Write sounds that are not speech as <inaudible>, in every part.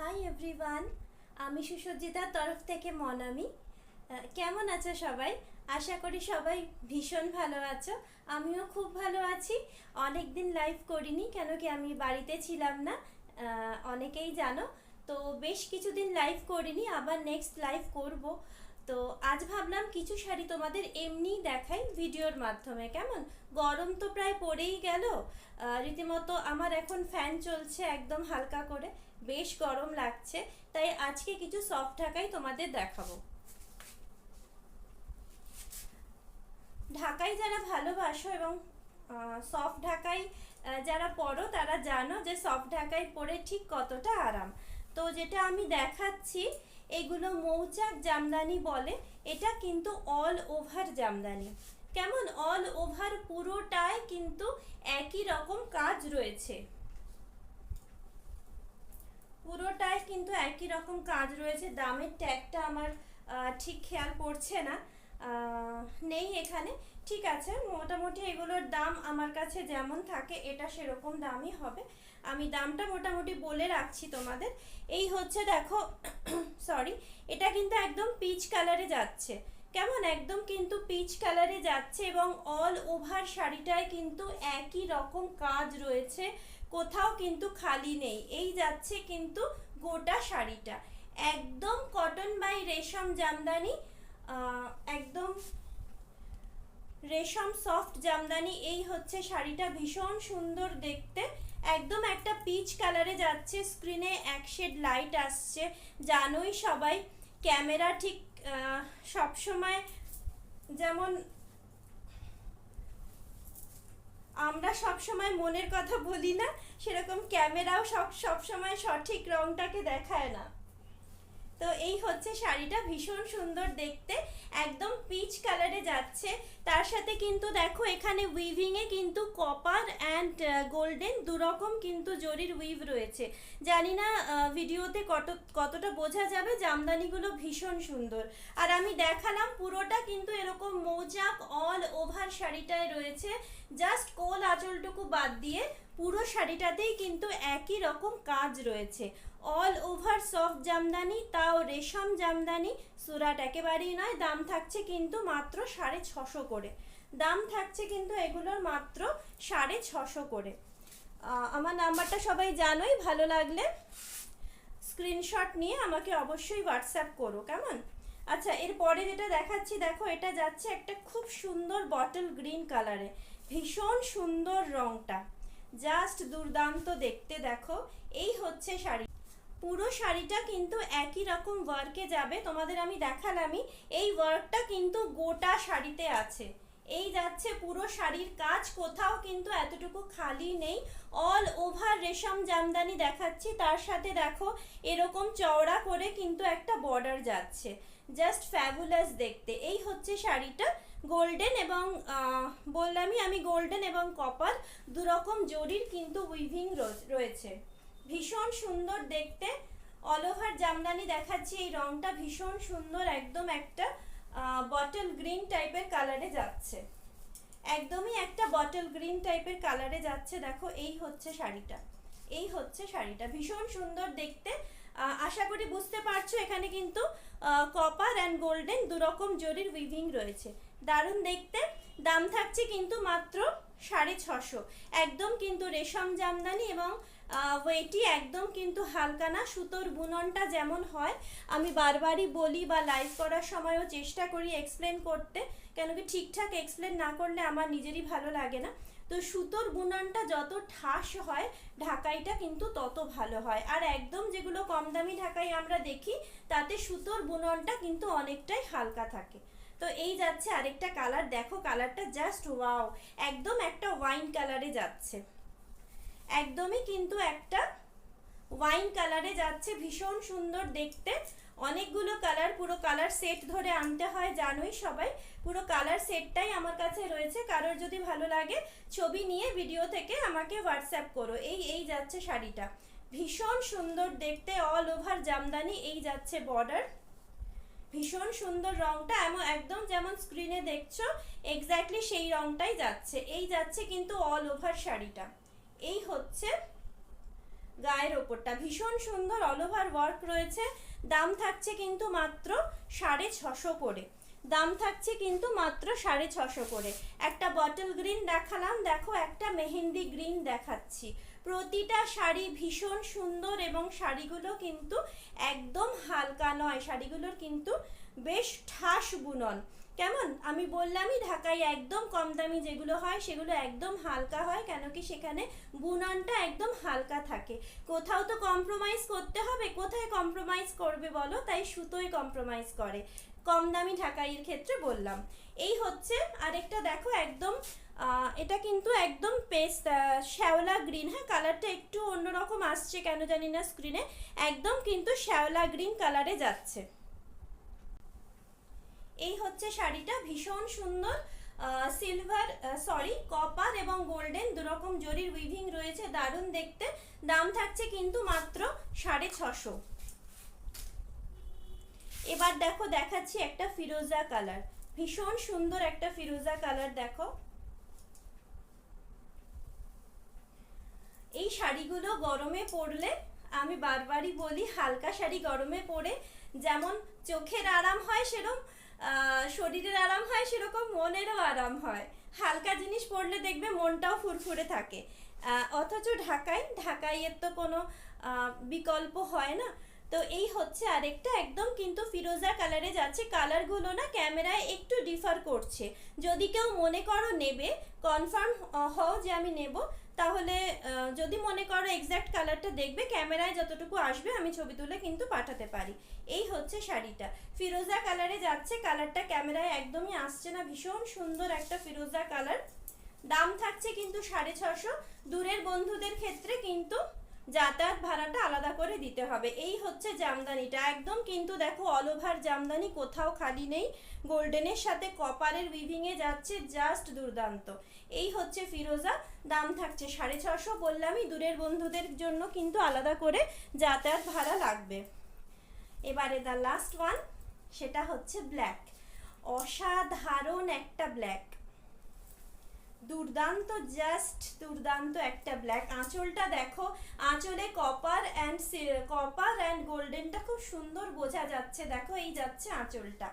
Hi everyone আমি সুসজ্জিতার তরফ থেকে মনামি। কেমন আছো সবাই? আশা করি সবাই ভীষণ ভালো আছো। আমিও খুব ভালো আছি। অনেক দিন লাইভ করিনি, কেন কি আমি বাড়িতে ছিলাম না অনেকেই জানো। তো বেশ কিছুদিন লাইভ করিনি, আবার নেক্সট লাইভ করব। তো আজ ভাবলাম কিছু শাড়ি তোমাদের এমনিই দেখাই ভিডিওর মাধ্যমে, কেমন? গরম তো প্রায় পড়েই গেল। রীতিমতো আমার এখন ফ্যান চলছে একদম হালকা করে। বেশ গরম লাগছে, তাই আজকে কিছু সফট ঢাকাই তোমাদের দেখাবো। ঢাকাই যারা ভালোবাসো এবং সফট ঢাকাই যারা পরো তারা জানো যে সফট ঢাকাই পরে ঠিক কতটা আরাম। তো যেটা আমি দেখাচ্ছি, এগুলো মৌচাক জামদানি বলে, এটা কিন্তু অল ওভার জামদানি। কেমন? অল ওভার পুরোটাই কিন্তু একই রকম কাজ রয়েছে। পুরোটাই কিন্তু একই রকম কাজ রয়েছে। দামের ট্যাগটা আমার ঠিক খেয়াল পড়ছে না। নেই এখানে। ঠিক আছে, মোটামুটি এগুলোর দাম আমার কাছে যেমন থাকে, এটা সেরকম দামই হবে। আমি দামটা মোটামুটি বলে রাখছি তোমাদের। এই হচ্ছে দেখো <coughs> সরি এটা কিন্তু একদম পিচ কালারে যাচ্ছে। কেমন? একদম কিন্তু পিচ কালারে যাচ্ছে এবং অল ওভার শাড়িটায় কিন্তু একই রকম কাজ রয়েছে। কোথাও কিন্তু খালি নেই। এই যাচ্ছে কিন্তু গোটা শাড়িটা। একদম কটন বাই রেশম জামদানি একদম রেশম সফট জামদানি। এই হচ্ছে শাড়িটা, ভীষণ সুন্দর দেখতে। একদম একটা পিচ কালারে যাচ্ছে স্ক্রিনে এক শেড লাইট আসছে। জানোই সবাই ক্যামেরা ঠিক সবসময় যেমন আমরা সব সময় মনের কথা বলি না, সেরকম ক্যামেরাও সব সব সময় সঠিক রংটাকে দেখায় না। তো এই হচ্ছে শাড়িটা, ভীষণ সুন্দর দেখতে। একদম পিচ কালারে যাচ্ছে। তার সাথে কিন্তু দেখো, এখানে উইভিং এ কিন্তু কপার অ্যান্ড গোল্ডেন দুরকম কিন্তু জরির উইভ রয়েছে। জানি না ভিডিওতে কত, কতটা বোঝা যাবে, জামদানিগুলো ভীষণ সুন্দর। আর আমি দেখালাম পুরোটা কিন্তু এরকম মৌচাক অল ওভার শাড়িটায় রয়েছে। জাস্ট কোল আঁচলটুকু বাদ দিয়ে পুরো শাড়িটাতেই কিন্তু একই রকম কাজ রয়েছে। অল ওভার সফট জামদানি, তাও রেশম জামদানি, সুরাট একেবারেই নয়, দাম থাকছে কিন্তু মাত্র সাড়ে ছশো করে। দাম থাকছে কিন্তু এগুলোর মাত্র সাড়ে ছশো করে। আমার নাম্বারটা সবাই জানোই, ভালো লাগলে স্ক্রিনশট নিয়ে আমাকে অবশ্যই হোয়াটসঅ্যাপ করো, কেমন? আচ্ছা এরপরে যেটা দেখাচ্ছি, দেখো, এটা যাচ্ছে একটা খুব সুন্দর বটল গ্রিন কালারে ভীষণ সুন্দর রংটা। জাস্ট দুর্দান্ত দেখতে দেখো। এই হচ্ছে শাড়ি। পুরো শাড়িটা কিন্তু একই রকম ওয়ার্কে যাবে, তোমাদের আমি দেখালামই। এই ওয়ার্কটা কিন্তু গোটা শাড়িতে আছে। এই যাচ্ছে পুরো শাড়ির কাজ, কোথাও কিন্তু এতটুকু খালি নেই। অল ওভার রেশম জামদানি দেখাচ্ছি। তার সাথে দেখো, এরকম চওড়া করে কিন্তু একটা বর্ডার যাচ্ছে। জাস্ট ফ্যাবুলাস দেখতে। এই হচ্ছে শাড়িটা। গোল্ডেন এবং বললামই আমি গোল্ডেন এবং কপার দুরকম জরির কিন্তু উইভিং রয়েছে। ভীষণ সুন্দর দেখতে। অল জামদানি দেখাচ্ছি, এই রংটা ভীষণ সুন্দর, একদম একটা বটল গ্রিন টাইপের কালারে যাচ্ছে। একদমই একটা বটল গ্রিন টাইপের কালারে যাচ্ছে। দেখো, এই হচ্ছে শাড়িটা। এই হচ্ছে শাড়িটা। ভীষণ সুন্দর দেখতে। আশা করি বুঝতে পারছ, এখানে কিন্তু কপার অ্যান্ড গোল্ডেন দুরকম জরির উইভিং রয়েছে। দারুণ দেখতে। দাম থাকছে কিন্তু মাত্র সাড়ে ছশো। একদম কিন্তু রেশম জামদানি এবং ওয়েটি একদম কিন্তু হালকা না, সুতোর বুননটা যেমন হয়। আমি বারবারই বলি বা লাইভ করার সময়ও চেষ্টা করি এক্সপ্লেন করতে। কেন কি ঠিকঠাক এক্সপ্লেন না করলে আমার নিজেরই ভালো লাগে না। তো সুতোর বুননটা যত ঠাস হয়, ঢাকাইটা কিন্তু তত ভালো হয়। আর একদম যেগুলো কম দামি ঢাকাই আমরা দেখি, তাতে সুতোর বুননটা কিন্তু অনেকটাই হালকা থাকে। তো এই যাচ্ছে আরেকটা কালার। দেখো কালারটা জাস্ট ওয়াও একদম একটা ওয়াইন কালারে যাচ্ছে। একদমই কিন্তু একটা ওয়াইন কালারে যাচ্ছে। ভীষণ সুন্দর দেখতে। অনেকগুলো কালার পুরো কালার সেট ধরে আনতে হয়, জানোই সবাই। পুরো কালার সেটটাই আমার কাছে রয়েছে। কারোর যদি ভালো লাগে, ছবি নিয়ে ভিডিও থেকে আমাকে হোয়াটসঅ্যাপ করো। এই এই যাচ্ছে শাড়িটা। ভীষণ সুন্দর দেখতে অল ওভার জামদানি, এই যাচ্ছে বর্ডার ভীষণ সুন্দর রংটা, এমন, একদম যেমন স্ক্রিনে দেখছ এক্স্যাক্টলি সেই রংটাই যাচ্ছে। এই যাচ্ছে কিন্তু অল ওভার শাড়িটা। এই হচ্ছে গায়ের ওপরটা। ভীষণ সুন্দর অল ওভার ওয়ার্ক রয়েছে। দাম থাকছে কিন্তু মাত্র সাড়ে ছশো করে। দাম থাকছে কিন্তু মাত্র সাড়ে ছশো করে। একটা বটল গ্রিন দেখালাম, দেখো একটা মেহেন্দি গ্রিন দেখাচ্ছি। প্রতিটা শাড়ি ভীষণ সুন্দর এবং শাড়িগুলো কিন্তু একদম হালকা নয়, শাড়িগুলোর কিন্তু বেশ ঠাস বুনন। কেমন? আমি বললামই, ঢাকায় একদম কম দামি যেগুলো হয়, সেগুলো একদম হালকা হয়, কেন কি সেখানে বুননটা একদম হালকা থাকে। কোথাও তো কম্প্রোমাইজ করতে হবে, কোথায় কম্প্রোমাইজ করবে বলো? তাই সুতোই কম্প্রোমাইজ করে। কম দামি ঢাকাইয়ের ক্ষেত্রে বললাম। এই হচ্ছে আরেকটা, দেখো একদম এটা কিন্তু একদম পেস্ট শ্যাওলা গ্রিন হ্যাঁ? কালারটা একটু অন্যরকম আসছে কেন জানি না স্ক্রিনে একদম কিন্তু শ্যাওলা গ্রিন কালারে যাচ্ছে। এই হচ্ছে শাড়িটা, ভীষণ সুন্দর সিলভার সরি কপার এবং গোল্ডেন দুরকম জরির উইভিং রয়েছে, দারুণ দেখতে, দাম থাকছে কিন্তু মাত্র সাড়ে ছশো। এবার দেখো, দেখাচ্ছি একটা ফিরোজা কালার, ভীষণ সুন্দর একটা ফিরোজা কালার দেখো। এই শাড়িগুলো গরমে পরলে, আমি বারবারই বলি, হালকা শাড়ি গরমে পরে যেমন চোখের আরাম হয় সেরকম শরীরের আরাম হয়, সেরকম মনেরও আরাম হয়। হালকা জিনিস পরলে দেখবে মনটাও ফুরফুরে থাকে। অথচ ঢাকায়, ঢাকাইয়ের তো কোনো বিকল্প হয় না। তো এই হচ্ছে আরেকটা, একদম কিন্তু ফিরোজা কালারে যাচ্ছে। কালারগুলো না ক্যামেরায় একটু ডিফার করছে। যদি কেউ মনে করো নেবে কনফার্ম হও যে আমি নেব তাহলে যদি মনে করো এক্স্যাক্ট কালারটা দেখবে, ক্যামেরায় যতটুকু আসবে আমি ছবি তুলে কিন্তু পাঠাতে পারি। এই হচ্ছে শাড়িটা। ফিরোজা কালারে যাচ্ছে কালারটা ক্যামেরায় একদমই আসছে না। ভীষণ সুন্দর একটা ফিরোজা কালার দাম থাকছে কিন্তু সাড়ে ছশো দূরের বন্ধুদের ক্ষেত্রে কিন্তু যাতায়াত ভাড়াটা আলাদা করে দিতে হবে। এই হচ্ছে জামদানিটা। একদম কিন্তু দেখো অল ওভার জামদানি, কোথাও খালি নেই। গোল্ডেনের সাথে কপারের উইভিংয়ে যাচ্ছে জাস্ট দুর্দান্ত। এই হচ্ছে ফিরোজা। দাম থাকছে সাড়ে ছশো বললামই। দূরের বন্ধুদের জন্য কিন্তু আলাদা করে যাতায়াত ভাড়া লাগবে। এবারে দ্য লাস্ট ওয়ান সেটা হচ্ছে ব্ল্যাক অসাধারণ একটা ব্ল্যাক দুর্দান্ত জাস্ট দুর্দান্ত একটা ব্ল্যাক আঁচলটা দেখো, আঁচলে কপার অ্যান্ড কপার অ্যান্ড গোল্ডেনটা খুব সুন্দর বোঝা যাচ্ছে। দেখো, এই যাচ্ছে আঁচলটা।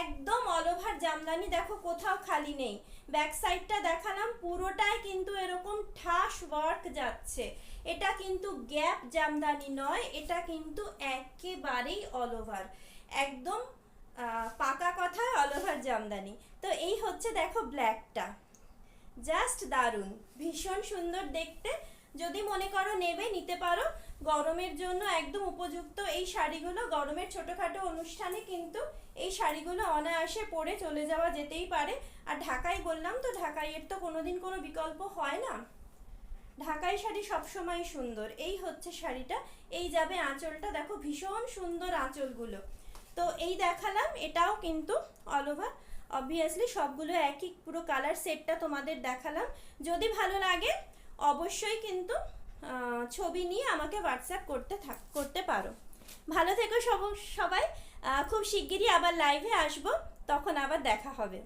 একদম অল ওভার জামদানি, দেখো, কোথাও খালি নেই। ব্যাক সাইডটা দেখালাম, পুরোটাই কিন্তু এরকম ঠাস ওয়ার্ক যাচ্ছে। এটা কিন্তু গ্যাপ জামদানি নয়, এটা কিন্তু একেবারেই অল ওভার একদম পাকা কথা অল ওভার জামদানি। তো এই হচ্ছে, দেখো ব্ল্যাকটা জাস্ট দারুণ। ভীষণ সুন্দর দেখতে। যদি মনে করো নেবে, নিতে পারো। গরমের জন্য একদম উপযুক্ত এই শাড়িগুলো। গরমের ছোটোখাটো অনুষ্ঠানে কিন্তু এই শাড়িগুলো অনায়াসে পরে চলে যাওয়া যেতেই পারে। আর ঢাকাই বললাম তো, ঢাকাইয়ের তো কোনোদিন কোনো বিকল্প হয় না। ঢাকাই শাড়ি সবসময় সুন্দর। এই হচ্ছে শাড়িটা। এই যাবে আঁচলটা। দেখো ভীষণ সুন্দর আঁচলগুলো। তো এই দেখালাম। এটাও কিন্তু অল ওভার অবভিয়াসলি সবগুলো একই, পুরো কালার সেটটা তোমাদের দেখালাম। যদি ভালো লাগে, অবশ্যই কিন্তু ছবি নিয়ে আমাকে হোয়াটসঅ্যাপ করতে থাক, করতে পারো। ভালো থেকো সব, সবাই। খুব শিগগিরই আবার লাইভে আসব। তখন আবার দেখা হবে।